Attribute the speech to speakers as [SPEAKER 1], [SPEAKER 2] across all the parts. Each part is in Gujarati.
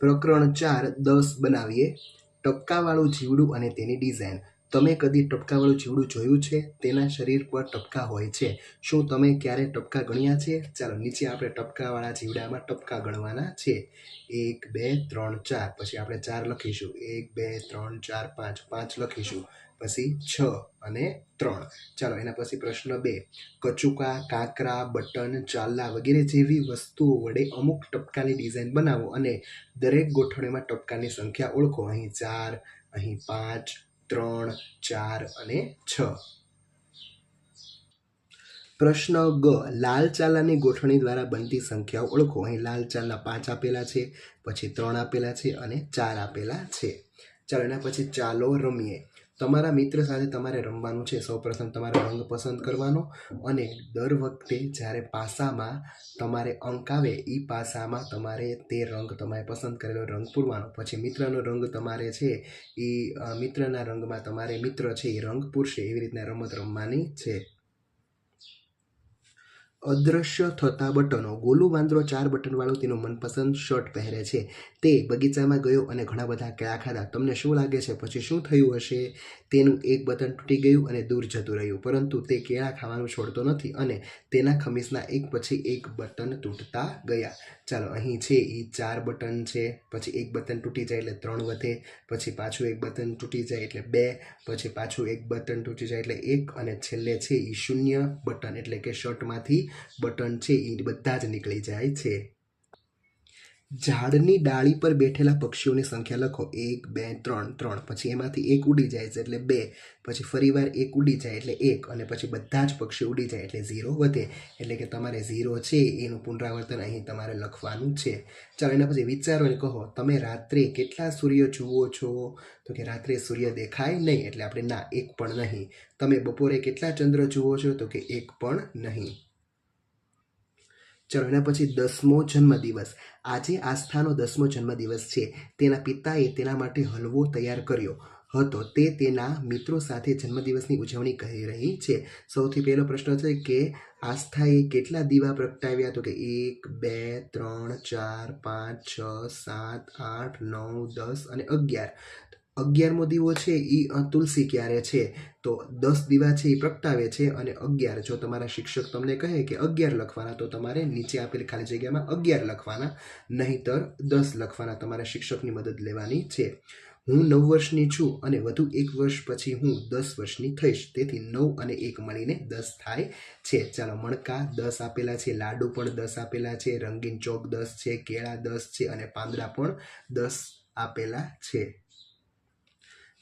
[SPEAKER 1] પ્રકરણ ચાર દસ બનાવીએ. ટપકાવાળું જીવડું અને તેની ડિઝાઇન તમે કદી ટપકાવાળું જીવડું જોયું છે? તેના શરીર પર ટપકા હોય છે. શું તમે ક્યારે ટપકા ગણ્યા છે? ચાલો, નીચે આપણે ટપકાવાળા જીવડામાં ટપકા ગણવાના છે. એક, બે, ત્રણ, ચાર. પછી આપણે ચાર લખીશું. એક, બે, ત્રણ, ચાર, પાંચ. પાંચ લખીશું. પછી છ અને ત્રણ. ચાલો, એના પછી પ્રશ્ન બે. કચુકા, કાંકરા, બટન, ચાલા વગેરે જેવી વસ્તુઓ વડે અમુક ટપકાની ડિઝાઇન બનાવો અને દરેક ગોઠવણીમાં ટપકાની સંખ્યા ઓળખો. અહીં ચાર, અહીં પાંચ, ત્રણ, ચાર અને છ. પ્રશ્ન ગ. લાલ ચાલાની ગોઠવણી દ્વારા બનતી સંખ્યાઓ ઓળખો. અહીં લાલ ચાલના પાંચ આપેલા છે, પછી ત્રણ આપેલા છે અને ચાર આપેલા છે. ચાલો, એના પછી ચાલો રમીએ. તમારા મિત્ર સાથે તમારે રમવાનું છે સૌપ્રથમ તમારે રંગ પસંદ કરવાનો અને દર વખતે જ્યારે પાસામાં તમારે અંક આવે, એ પાસામાં તમારે તે રંગ તમારે પસંદ કરેલો રંગ પૂરવાનો. પછી મિત્રનો રંગ તમારે છે, એ મિત્રના રંગમાં તમારે મિત્ર છે, એ રંગ પૂરશે એવી રીતના રમત રમવાની છે. અદૃશ્ય થતા બટનો. ગોલુ વાંદરો ચાર બટનવાળો તેનો મનપસંદ શર્ટ પહેરે છે. તે બગીચામાં ગયો અને ઘણા બધા કળા ખાધા? તમને શું લાગે છે? પછી શું થયું હશે? તેનું એક બટન તૂટી ગયું અને દૂર જતું રહ્યું. પરંતુ તે કેળા ખાવાનું છોડતો નથી અને તેના ખમીસના એક પછી એક બટન તૂટતા ગયા. ચાલો, અહીં છે એ ચાર બટન છે. પછી એક બટન તૂટી જાય એટલે ત્રણ વધે. પછી પાછું એક બટન તૂટી જાય એટલે બે. પછી પાછું એક બટન તૂટી જાય એટલે એક. અને છેલ્લે છે એ શૂન્ય બટન. એટલે કે શર્ટમાંથી બટન છે એ બધા જ નીકળી જાય છે. ઝાડની ડાળી પર બેઠેલા પક્ષીઓની સંખ્યા લખો. એક, બે, ત્રણ ત્રણ. પછી એમાંથી એક ઉડી જાય છે એટલે બે. પછી ફરીવાર એક ઉડી જાય એટલે એક. અને પછી બધા જ પક્ષીઓ ઉડી જાય એટલે ઝીરો વધે. એટલે કે તમારે ઝીરો છે, એનું પુનરાવર્તન અહીં તમારે લખવાનું છે. ચાલો એના પછી વિચારો અને કહો. તમે રાત્રે કેટલા સૂર્ય જુઓ છો? તો કે રાત્રે સૂર્ય દેખાય નહીં એટલે આપણે ના, એક પણ નહીં. તમે બપોરે કેટલા ચંદ્ર જુઓ છો? તો કે એક પણ નહીં. ચલો એના પછી દસમો જન્મદિવસ. આજે આસ્થાનો દસમો જન્મદિવસ છે. તેના પિતાએ તેના માટે હલવો તૈયાર કર્યો હતો. તે તેના મિત્રો સાથે જન્મદિવસની ઉજવણી કરી રહી છે. સૌથી પહેલો પ્રશ્ન છે કે આસ્થાએ કેટલા દીવા પ્રગટાવ્યા? તો કે એક, બે, ત્રણ, ચાર, પાંચ, છ, સાત, આઠ, નવ, દસ અને અગિયાર. અગિયારમો દીવો છે એ તુલસી ક્યારે છે? તો દસ દીવા છે એ પ્રગટાવે છે અને અગિયાર, જો તમારા શિક્ષક તમને કહે કે અગિયાર લખવાના, તો તમારે નીચે આપેલી ખાલી જગ્યામાં અગિયાર લખવાના, નહીંતર દસ લખવાના તમારા શિક્ષકની મદદ લેવાની છે. હું નવ વર્ષની છું અને વધુ એક વર્ષ પછી હું દસ વર્ષની થઈશ. તેથી નવ અને એક મળીને દસ થાય છે. ચાલો મણકા દસ આપેલા છે, લાડુ પણ દસ આપેલા છે, રંગીન ચોક દસ છે, કેળા દસ છે અને પાંદડા પણ દસ આપેલા છે.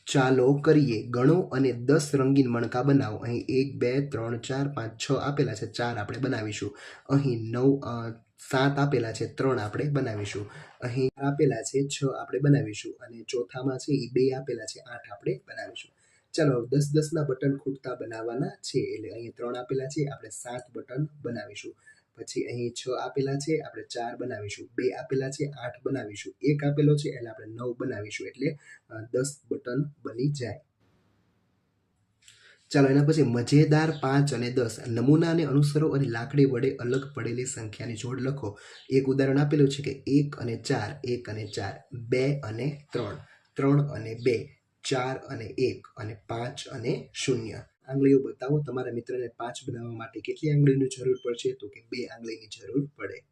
[SPEAKER 1] ચાલો કરીએ. ગણો અને દસ રંગીન મણકા બનાવો. અહીં એક, બે, ત્રણ, ચાર, પાંચ, છ આપેલા છે. ચાર આપણે બનાવીશું. અહીં નવ સાત આપેલા છે. ત્રણ આપણે બનાવીશું. અહીં આપેલા છે. છ આપણે બનાવીશું. અને ચોથામાં છે એ બે આપેલા છે. આઠ આપણે બનાવીશું. ચાલો દસ દસના બટન ખૂટતા બનાવવાના છે. એટલે અહીં ત્રણ આપેલા છે. આપણે સાત બટન બનાવીશું. પછી અહીં છ આપેલા છે, આપણે ચાર બનાવીશું. બે આપેલા છે, આઠ બનાવીશું. એક આપેલો છે, એટલે આપણે નવ બનાવીશું. એટલે દસ બટન બની જાય. ચાલો, એના પછી મજેદાર પાંચ અને દસ. નમૂનાને અનુસરો અને લાકડી વડે અલગ પડેલી સંખ્યાની જોડ લખો. એક ઉદાહરણ આપેલું છે કે એક અને ચાર, એક અને ચાર, બે અને ત્રણ. ત્રણ અને બે, ચાર અને એક અને પાંચ અને શૂન્ય. આંગળીઓ બતાવો. તમારા મિત્રને પાંચ બનાવવા માટે કેટલી આંગળીની જરૂર પડશે? તો કે બે આંગળીની જરૂર પડે.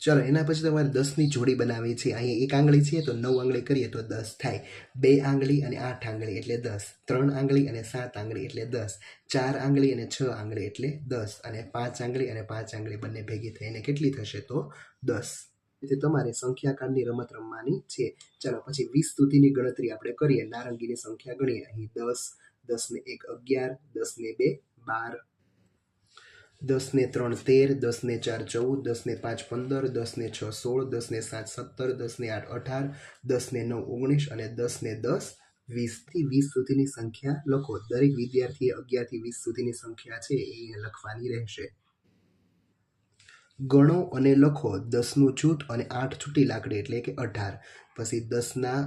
[SPEAKER 1] ચલો, એના પછી તમારે દસની જોડી બનાવી છે. અહીંયા એક આંગળી છે, તો નવ આંગળી કરીએ તો દસ થાય. બે આંગળી અને આઠ આંગળી એટલે દસ. ત્રણ આંગળી અને સાત આંગળી એટલે દસ. ચાર આંગળી અને છ આંગળી એટલે દસ. અને પાંચ આંગળી અને પાંચ આંગળી બંને ભેગી થઈને કેટલી થશે તો દસ. તેથી તમારે સંખ્યાકાળની રમત રમવાની છે. ચાલો પછી વીસ સુધીની ગણતરી આપણે કરીએ. નારંગીની સંખ્યા ગણીએ. અહીં દસ, દસને એક અગિયાર, દસને બે બાર, દસને ત્રણ તેર, દસને ચાર ચૌદ, દસને પાંચ પંદર, દસને છ સોળ, દસને સાત સત્તર, દસને આઠ અઢાર, દસને નવ ઓગણીસ અને દસને દસ. વીસથી વીસ સુધીની સંખ્યા લખો. દરેક વિદ્યાર્થીએ અગિયારથી વીસ સુધીની સંખ્યા છે એ લખવાની રહેશે. ગણો અને લખો. દસનું જૂથ અને આઠ છૂટી લાકડી એટલે કે અઢાર. પછી દસના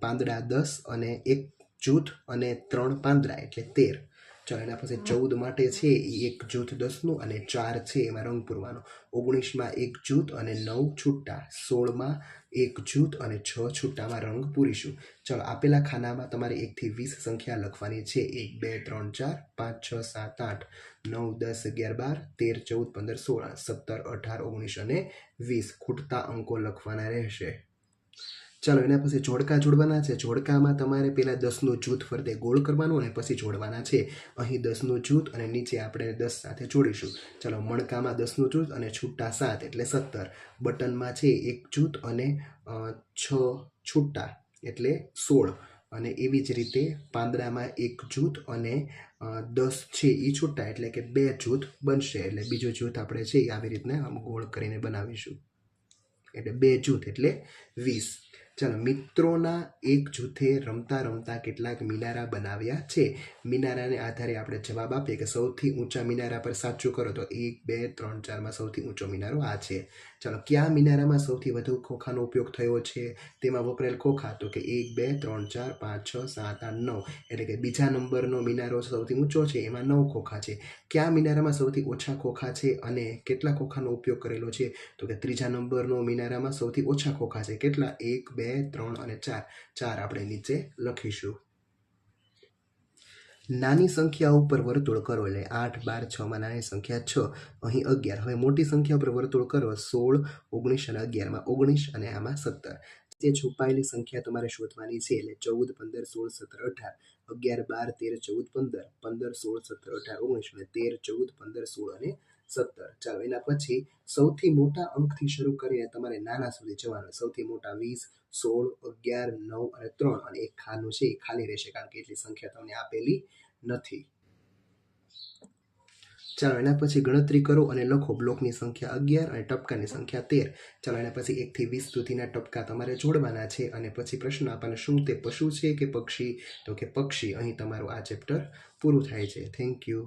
[SPEAKER 1] પાંદડા દસ અને એક જૂથ અને ત્રણ પાંદડા એટલે તેર. ચાલો એના પાસે ચૌદ માટે છે એ એક જૂથ દસનું અને ચાર છે એમાં રંગ પૂરવાનો. ઓગણીસમાં એક જૂથ અને નવ છૂટા. સોળમાં એક જૂથ અને છ છૂટામાં રંગ પૂરીશું. ચાલો, આપેલા ખાનામાં તમારે એકથી વીસ સંખ્યા લખવાની છે. એક, બે, ત્રણ, ચાર, પાંચ, છ, સાત, આઠ, નવ, દસ, અગિયાર, બાર, તેર, ચૌદ, પંદર, સોળ, સત્તર, અઢાર, ઓગણીસ અને વીસ ખૂટતા અંકો લખવાના રહેશે. ચાલો એના પછી જોડકા જોડવાના છે. જોડકામાં તમારે પહેલાં દસનું જૂથ ફરતે ગોળ કરવાનું અને પછી જોડવાના છે. અહીં દસનું જૂથ અને નીચે આપણે દસ સાથે જોડીશું. ચાલો મણકામાં દસનું જૂથ અને છૂટા સાત એટલે સત્તર. બટનમાં છે એક જૂથ અને છ છૂટા એટલે સોળ. અને એવી જ રીતે પાંદડામાં એક જૂથ અને દસ છે એ છૂટા એટલે કે બે જૂથ બનશે. એટલે બીજું જૂથ આપણે છે એ આવી રીતના ગોળ કરીને બનાવીશું. એટલે બે જૂથ એટલે વીસ. ચાલો, મિત્રોના એક જૂથે રમતા રમતા કેટલાક મિનારા બનાવ્યા છે. મિનારાને આધારે આપણે જવાબ આપીએ કે સૌથી ઊંચા મિનારા પર સાચું કરો તો એક, બે, ત્રણ, ચારમાં સૌથી ઊંચો મિનારો આ છે. ચાલો, કયા મિનારામાં સૌથી વધુ ખોખાનો ઉપયોગ થયો છે? તેમાં વપરાયેલ ખોખા તો કે એક, બે, ત્રણ, ચાર, પાંચ, છ, સાત, આઠ, નવ. એટલે કે બીજા નંબરનો મિનારો સૌથી ઊંચો છે, એમાં નવ ખોખા છે. કયા મિનારામાં સૌથી ઓછા ખોખા છે અને કેટલા ખોખાનો ઉપયોગ કરેલો છે? તો કે ત્રીજા નંબરનો મિનારામાં સૌથી ઓછા ખોખા છે, કેટલા? એક, બે, ત્રણ અને ચાર. ચાર આપણે નીચે લખીશું. નાની સંખ્યા ઉપર વર્તુળ કરો એટલે આઠ, બાર છમાં નાની સંખ્યા છ, અહીં અગિયાર. હવે મોટી સંખ્યા ઉપર વર્તુળ કરો, સોળ, ઓગણીસ અને અગિયારમાં ઓગણીસ અને આમાં સત્તર. તે છુપાયેલી સંખ્યા તમારે શોધવાની છે એટલે ચૌદ, પંદર, સોળ, સત્તર, અઢાર. અગિયાર, બાર, તેર, ચૌદ, પંદર. પંદર, સોળ, સત્તર, અઢાર, ઓગણીસ અને તેર, ચૌદ, પંદર, સોળ અને સત્તર. ચાલો, એના પછી સૌથી મોટા અંકથી શરૂ કરીને તમારે નાના સુધી જવાનું સૌથી મોટા વીસ, સોળ, અગિયાર, નવ અને ત્રણ. અને એક ખાનું છે, એ ખાલી રહેશે કારણ કે એટલી સંખ્યા તમને આપેલી નથી. ચાલો, એના પછી ગણતરી કરો અને લખો બ્લોકની સંખ્યા અગિયાર અને ટપકાની સંખ્યા તેર. ચાલો, એના પછી એકથી વીસ સુધીના ટપકા તમારે જોડવાના છે અને પછી પ્રશ્ન આપણને શું તે પશુ છે કે પક્ષી? તો કે પક્ષી. અહીં તમારું આ ચેપ્ટર પૂરું થાય છે. Thank you.